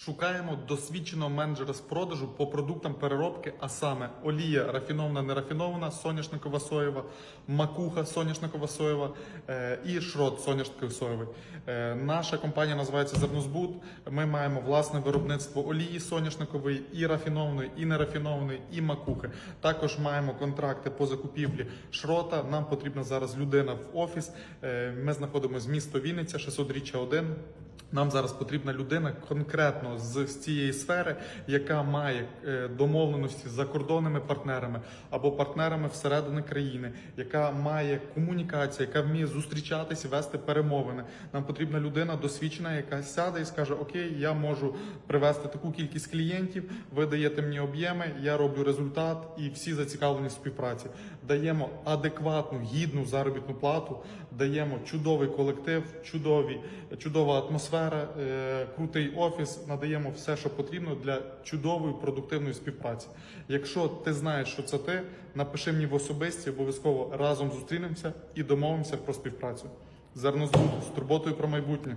Шукаємо досвідченого менеджера з продажу по продуктам переробки, а саме олія рафінована, нерафінована, соняшникова соєва, макуха соняшникова соєва е, і шрот соняшниковий соєвий. Е, Наша компанія називається Зернозбут. Ми маємо власне виробництво олії соняшникової, і рафінованої, і нерафінованої, і макухи. Також маємо контракти по закупівлі шрота. Нам потрібна зараз людина в офіс. Е, Ми знаходимося з місто Вінниця, 600 річчя 1. Нам зараз потрібна людина конкретно з, з цієї сфери, яка має е, домовленості з закордонними партнерами або партнерами всередині країни, яка має комунікацію, яка вміє зустрічатися, вести перемовини. Нам потрібна людина досвідчена, яка сяде і скаже: Окей, я можу привести таку кількість клієнтів, ви даєте мені об'єми, я роблю результат і всі зацікавлені в співпраці. Даємо адекватну, гідну заробітну плату, даємо чудовий колектив, чудові, чудова атмосфера, е, крутий офіс. Надаємо все, що потрібно для чудової продуктивної співпраці. Якщо ти знаєш, що це ти, напиши мені в особисті, обов'язково разом зустрінемося і домовимося про співпрацю. Зерно з турботою про майбутнє.